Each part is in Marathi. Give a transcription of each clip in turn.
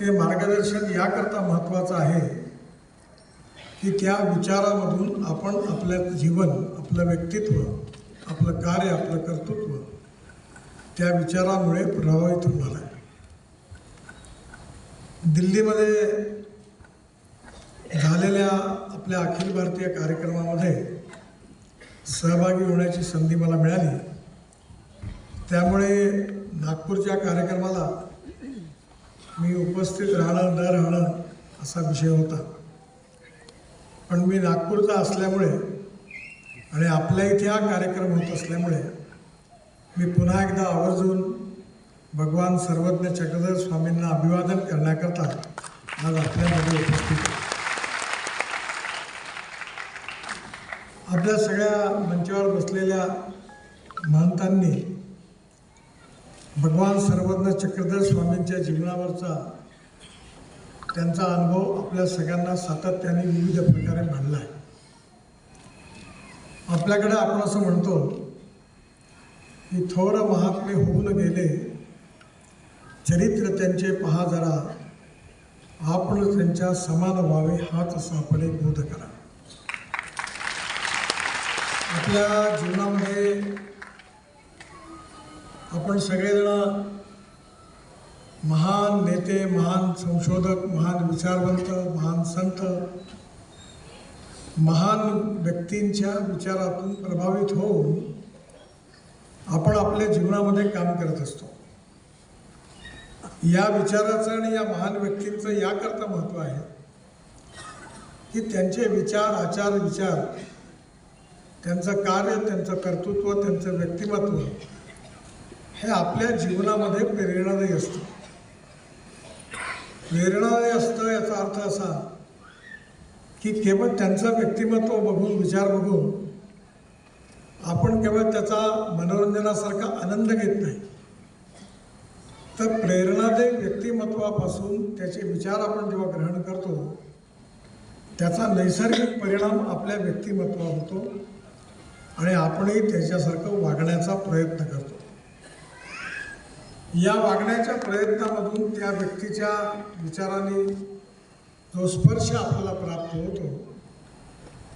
ते मार्गदर्शन याकरता महत्त्वाचं आहे की त्या विचारामधून आपण आपलं जीवन आपलं व्यक्तित्व आपलं कार्य आपलं कर्तृत्व त्या विचारामुळे प्रभावित होणार आहे. दिल्लीमध्ये झालेल्या आपल्या अखिल भारतीय कार्यक्रमामध्ये सहभागी होण्याची संधी मला मिळाली. त्यामुळे नागपूरच्या कार्यक्रमाला मी उपस्थित राहणं न राहणं असा विषय होता. पण मी नागपूरचा असल्यामुळे आणि आपल्या इथे हा कार्यक्रम होत असल्यामुळे मी पुन्हा एकदा आवर्जून भगवान सर्वज्ञ चक्रधर स्वामींना अभिवादन करण्याकरता आज आपल्यामध्ये उपस्थित आपल्या सगळ्या मंचावर बसलेल्या महंतांनी भगवान सर्वज्ञ चक्रधर स्वामींच्या जीवनावरचा त्यांचा अनुभव आपल्या सगळ्यांना सातत्याने विविध प्रकारे मांडला आहे. आपल्याकडे आपण असं म्हणतो की थोर महात्मे होऊन गेले चरित्र त्यांचे पहा जरा आपण त्यांच्या समान व्हावे हाच सापडे बोध करा. आपल्या जीवनामध्ये आपण सगळेजण महान नेते महान संशोधक महान विचारवंत महान संत महान व्यक्तींच्या विचारातून प्रभावित होऊन आपण आपल्या जीवनामध्ये काम करत असतो. या विचाराचं आणि या महान व्यक्तींचं याकरता महत्त्व आहे की त्यांचे विचार आचार विचार त्यांचं कार्य त्यांचं कर्तृत्व त्यांचं व्यक्तिमत्व हे आपल्या जीवनामध्ये प्रेरणादायी असतं. प्रेरणादायी असतं याचा अर्थ असा की केवळ त्यांचं व्यक्तिमत्व बघून विचार बघून आपण केवळ त्याचा मनोरंजनासारखा आनंद घेत नाही. तर प्रेरणादायी व्यक्तिमत्वापासून त्याचे विचार आपण जेव्हा ग्रहण करतो त्याचा नैसर्गिक परिणाम आपल्या व्यक्तिमत्वावर होतो आणि आपणही त्याच्यासारखं वागण्याचा प्रयत्न करतो. या वागण्याच्या प्रयत्नामधून त्या व्यक्तीच्या विचाराने जो स्पर्श आपल्याला प्राप्त होतो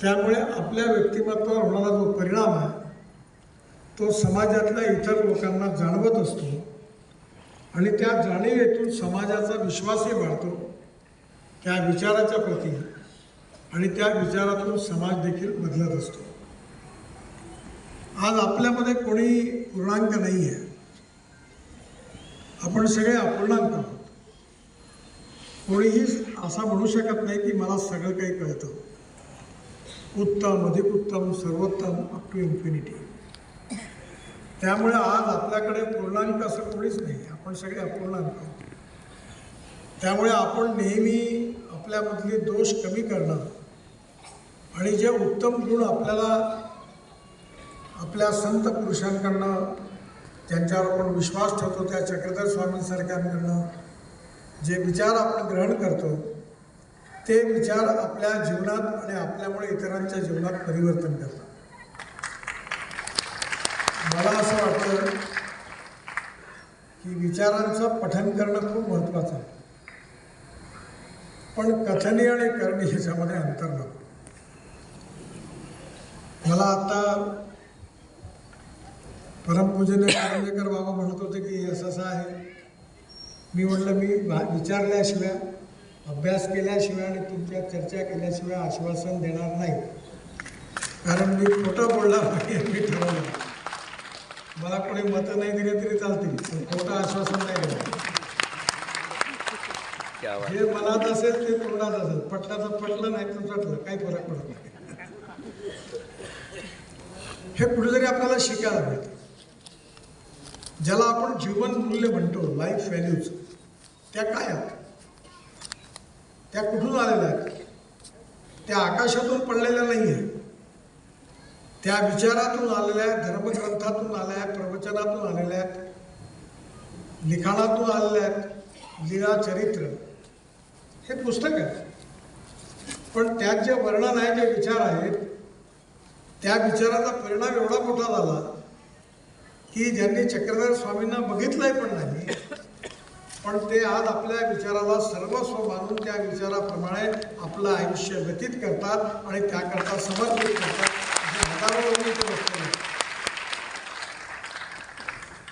त्यामुळे आपल्या व्यक्तिमत्वावर होणारा जो परिणाम आहे तो समाजातल्या इतर लोकांना जाणवत असतो आणि त्या जाणीवेतून समाजाचा विश्वासही वाढतो त्या विचाराच्या प्रती आणि त्या विचारातून समाज देखील बदलत असतो. आज आपल्यामध्ये कोणी पूर्णांक नाही आहे आपण सगळे अपूर्णांक आहोत कोणीही असा म्हणू शकत नाही की मला सगळं काही कळतं. उत्तम अधिक उत्तम सर्वोत्तम अप टू इन्फिनिटी त्यामुळे आज आपल्याकडे पूर्णांक असं कोणीच नाही. आपण सगळे अपूर्णांक आहोत त्यामुळे आपण नेहमी आपल्यामधले दोष कमी करणं आणि जे उत्तम गुण आपल्याला आपल्या संत पुरुषांकडनं त्यांच्यावर आपण विश्वास ठेवतो त्या चक्रधर स्वामींसारख्यांकडनं जे विचार आपण ग्रहण करतो ते विचार आपल्या जीवनात आणि आपल्यामुळे इतरांच्या जीवनात परिवर्तन करतात. मला असं वाटतं की विचारांचं पठन करणं खूप महत्त्वाचं आहे. पण कथनी आणि करणे ह्याच्यामध्ये अंतर नको. मला आता परमपूजनीय कारंजेकर बाबा म्हणत होते की असं असं आहे. मी म्हटलं मी भा- विचारल्याशिवाय अभ्यास केल्याशिवाय आणि तुमच्या चर्चा केल्याशिवाय आश्वासन देणार नाही. कारण मी खोटं बोलणार नाही मी ठरवलं. मला कोणी मतं नाही दिले तरी चालतील पण खोटं आश्वासन नाही बात. जे मनात असेल ते तोंडात असेल. पटलं तर पटलं नाही तर पटलं. काही फरक पडत नाही. हे कुठेतरी आपल्याला शिकायला मिळतं. ज्याला आपण जीवन मूल्य म्हणतो लाईफ व्हॅल्यूज त्या काय आहेत? त्या कुठून आलेल्या आहेत? त्या आकाशातून पडलेल्या नाही आहेत त्या विचारातून आलेल्या आहेत धर्मग्रंथातून आल्या आहेत प्रवचनातून आलेल्या आहेत लिखाणातून आलेल्या आहेत लीळा चरित्र. हे पुस्तक आहे. पण त्यात जे वर्णन आहे जे विचार आहेत त्या विचाराचा परिणाम एवढा मोठा झाला की ज्यांनी चक्रधर स्वामींना बघितलंय पण नाही पण ते आज आपल्या विचाराला सर्वस्व मानून त्या विचाराप्रमाणे आपलं आयुष्य व्यतीत करतात आणि त्याकरता समर्पित करतात. असे हजारो लोक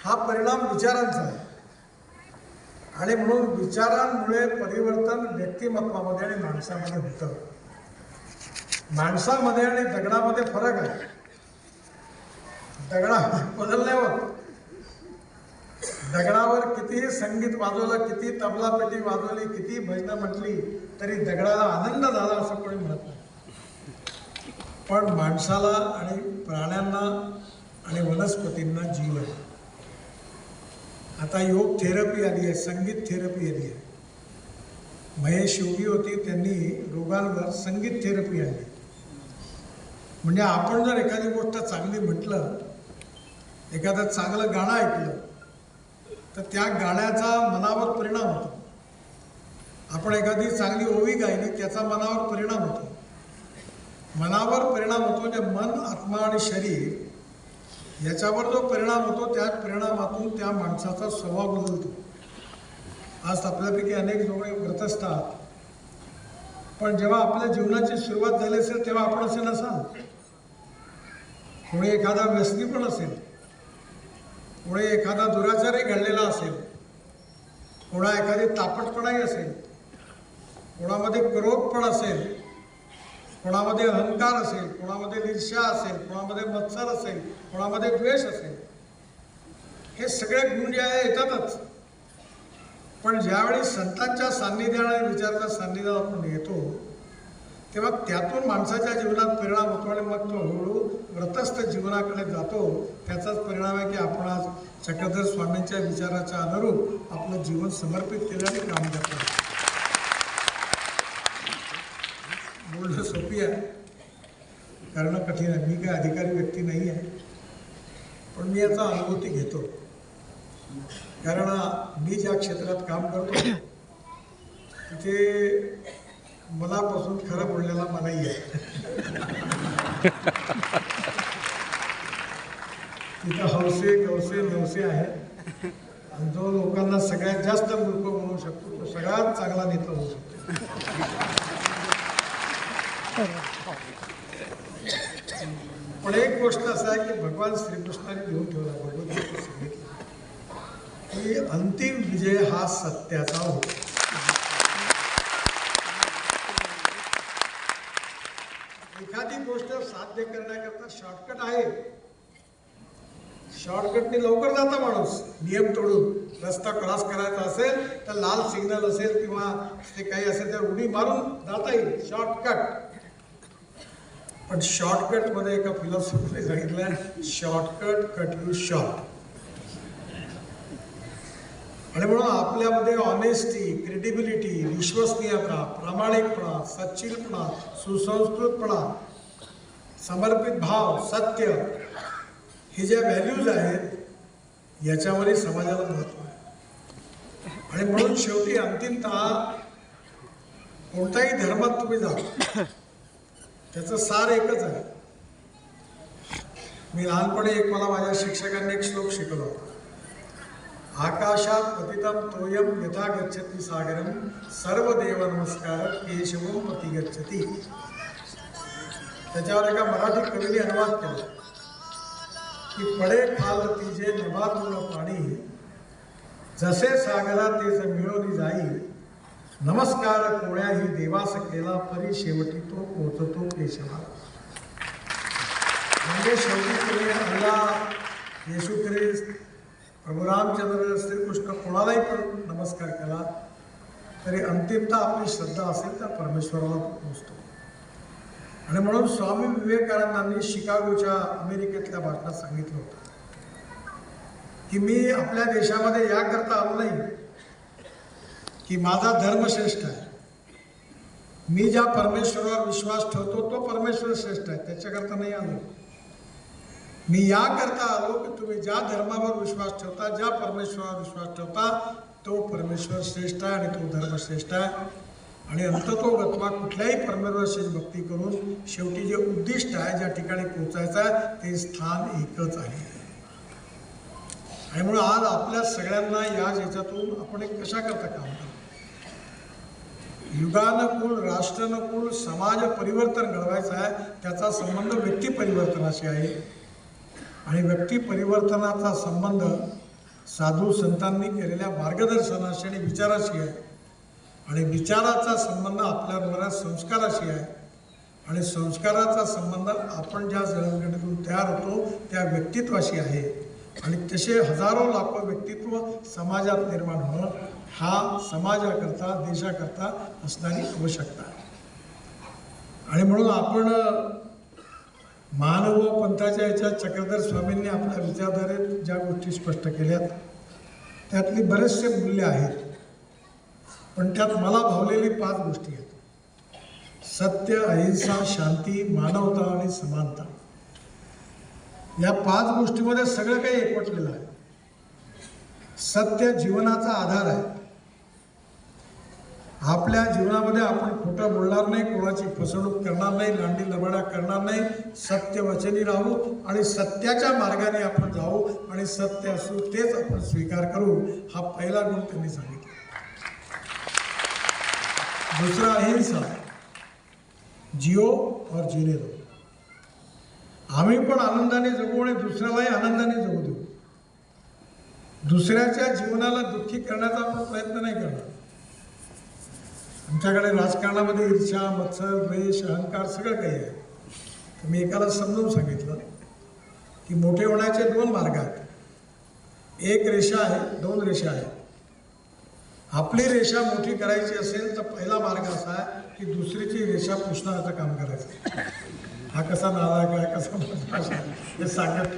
हा परिणाम विचारांचा आहे. आणि म्हणून विचारांमुळे परिवर्तन व्यक्तिमत्वामध्ये आणि माणसामध्ये होतं. माणसामध्ये आणि दगडामध्ये फरक आहे. दगडा बदल नाही होत दगडावर कितीही संगीत वाजवलं किती तबलापेटी वाजवली किती भजनं म्हटली तरी दगडाला आनंद झाला असं कोणी म्हणत नाही. पण माणसाला आणि प्राण्यांना आणि वनस्पतींना जीव आहे. आता योग थेरपी आली आहे संगीत थेरपी आली आहे. महेश योगी होती त्यांनी रोगांवर संगीत थेरपी आली म्हणजे आपण जर एखादी गोष्ट चांगली म्हटलं एखादं चांगलं गाणं ऐकलं तर त्या गाण्याचा मनावर परिणाम होतो. आपण एखादी चांगली ओवी गायली त्याचा मनावर परिणाम होतो. मनावर परिणाम होतो म्हणजे मन आत्मा आणि शरीर याच्यावर जो परिणाम होतो त्या परिणामातून त्या माणसाचा स्वभाव बदलतो. आज आपल्यापैकी अनेक लोक व्रत असतात पण जेव्हा आपल्या जीवनाची सुरुवात झाली असेल तेव्हा आपण असे नसाल. कोणी एखादा व्यसनी पण असेल कोणी एखादा दुराचारही घडलेला असेल कोणा एखादी तापटपणाही असेल कोणामध्ये क्रोधपण असेल कोणामध्ये अहंकार असेल कोणामध्ये ईर्ष्या असेल कोणामध्ये मत्सर असेल कोणामध्ये द्वेष असेल हे सगळे गुण जे आहे येतातच. पण ज्यावेळी संतांच्या सान्निध्याने आणि विचाराच्या सान्निध्यात आपण येतो तेव्हा त्यातून माणसाच्या जीवनात परिणाम होतो आणि मग तो हळूहळू व्रतस्थ जीवनाकडे जातो. त्याचाच परिणाम आहे की आपण आज चक्रधर स्वामींच्या विचाराच्या अनुरूप आपलं जीवन समर्पित केलं आणि काम करतो बोलणं सोपी आहे. करणं कठीण आहे. मी काय अधिकारी व्यक्ती नाही आहे. पण मी याचा अनुभूती घेतो. कारण मी ज्या क्षेत्रात काम करतो तिथे मनापासून खरं बोलण्याला मनाई आहे. तिथं हौसे गवसे नवसे आहेत. आणि जो लोकांना सगळ्यात जास्त मूर्ख म्हणू शकतो तो सगळ्यात चांगला नेता होऊ शकतो. पण एक गोष्ट असं आहे की भगवान श्रीकृष्णाने घेऊन ठेवला भगवत सांगितलं की अंतिम विजय हा सत्याचा होतो. एखादी गोष्ट साध्य करण्याकरता शॉर्टकट आहे. शॉर्टकटने लवकर जाता माणूस. नियम तोडून रस्ता क्रॉस करायचा असेल तर लाल सिग्नल असेल किंवा ते काही असेल तर उडी मारून जाता येईल. शॉर्टकट पण शॉर्टकटमध्ये एका फिलॉसॉफीने सांगितलं शॉर्टकट कट यू शॉर्ट आणि म्हणून आपल्यामध्ये ऑनेस्टी क्रेडिबिलिटी विश्वसनीयता प्रामाणिकपणा सच्चिलपणा सुसंस्कृतपणा समर्पित भाव सत्य हे ज्या व्हॅल्यूज आहेत याच्यावरही समाजाला महत्त्व आहे. आणि म्हणून शेवटी अंतिमतः कोणत्याही धर्मात तुम्ही जा त्याचं सार एकच आहे. मी लहानपणी एक मला माझ्या शिक्षकांनी एक श्लोक शिकवला होता. आकाशात पतितं तोयम यथा गच्छति सागरं सर्वदेव नमस्कार केशवम पती गच्छति त्याच्यावर एका मराठी कवीने अनुवाद केला। की पडे खाल तिजे नभातून पाणी। जसे सागरा तेच मिळवली जाई। नमस्कार कोण्याही देवास केला परी शेवटी तो पोचतो केशवा। म्हणजे शेवटी तुम्ही अल्ला येशू ख्रिस्त प्रभू रामचंद्र श्रीकृष्ण कोणालाही पण नमस्कार केला तरी अंतिमता आपली श्रद्धा असेल तर परमेश्वराला पोचतो आणि म्हणून स्वामी विवेकानंदांनी शिकागोच्या अमेरिकेतल्या भाषणात सांगितलं होतं की मी आपल्या देशामध्ये याकरता आलो नाही की माझा धर्म श्रेष्ठ आहे. मी ज्या परमेश्वरावर विश्वास ठेवतो तो परमेश्वर श्रेष्ठ आहे त्याच्याकरता नाही आलो. मी याकरता आलो की तुम्ही ज्या धर्मावर विश्वास ठेवता ज्या परमेश्वरावर विश्वास ठेवता तो परमेश्वर श्रेष्ठ आहे आणि तो धर्म श्रेष्ठ आहे. आणि अंततो गत्वा कुठल्याही परमेश्वराशी भक्ती करून शेवटी जे उद्दिष्ट आहे ज्या ठिकाणी पोहोचायचं आहे ते स्थान एकच आहे. आणि म्हणून आज आपल्या सगळ्यांना या याच्यातून आपण एक कशा करता काम करतो युगानुकूल राष्ट्रानुकूल समाज परिवर्तन घडवायचं आहे त्याचा संबंध व्यक्ती परिवर्तनाशी आहे. आणि व्यक्ती परिवर्तनाचा संबंध साधू संतांनी केलेल्या मार्गदर्शनाशी आणि विचाराशी आहे. आणि विचाराचा संबंध आपल्या संस्काराशी आहे. आणि संस्काराचा संबंध आपण ज्या जडणघडीतून तयार होतो त्या व्यक्तित्वाशी आहे. आणि तसे हजारो लाखो व्यक्तित्व समाजात निर्माण होणं हा समाजाकरता देशाकरता असणारी आवश्यकता आहे. आणि म्हणून आपण मानव पंथाच्या याच्यात चक्रधर स्वामींनी आपल्या विचारधारेत ज्या गोष्टी स्पष्ट केल्यात त्यातली बरेचसे मूल्य आहेत. पण त्यात मला भावलेली पाच गोष्टी आहेत. सत्य अहिंसा शांती मानवता आणि समानता. या पाच गोष्टीमध्ये सगळं काही एकवटलेलं आहे. सत्य जीवनाचा आधार आहे. आपल्या जीवनामध्ये आपण खोटं बोलणार नाही कोणाची फसवणूक करणार नाही लांडी लबाडा करणार नाही. सत्य वचनी राहू आणि सत्याच्या मार्गाने आपण जाऊ आणि सत्य असू तेच आपण स्वीकार करू हा पहिला गुण त्यांनी सांगितला. दुसरा अहिंसा. जिओ और जिने दो आम्ही पण आनंदाने जगू आणि दुसऱ्यालाही आनंदाने जगू देऊ. दुसऱ्याच्या जीवनाला दुःखी करण्याचा आपण प्रयत्न नाही करणार. आमच्याकडे राजकारणामध्ये ईर्षा मत्सर द्वेष अहंकार सगळं काही आहे. तर मी एकाला समजून सांगितलं की मोठे होण्याचे दोन मार्ग आहेत. एक रेषा आहे दोन रेषा आहेत. आपली रेषा मोठी करायची असेल तर पहिला मार्ग असा आहे की दुसरीची रेषा पुसण्याचं काम करायचं. हा कसा नाराज काय कसा आहे हे सांगत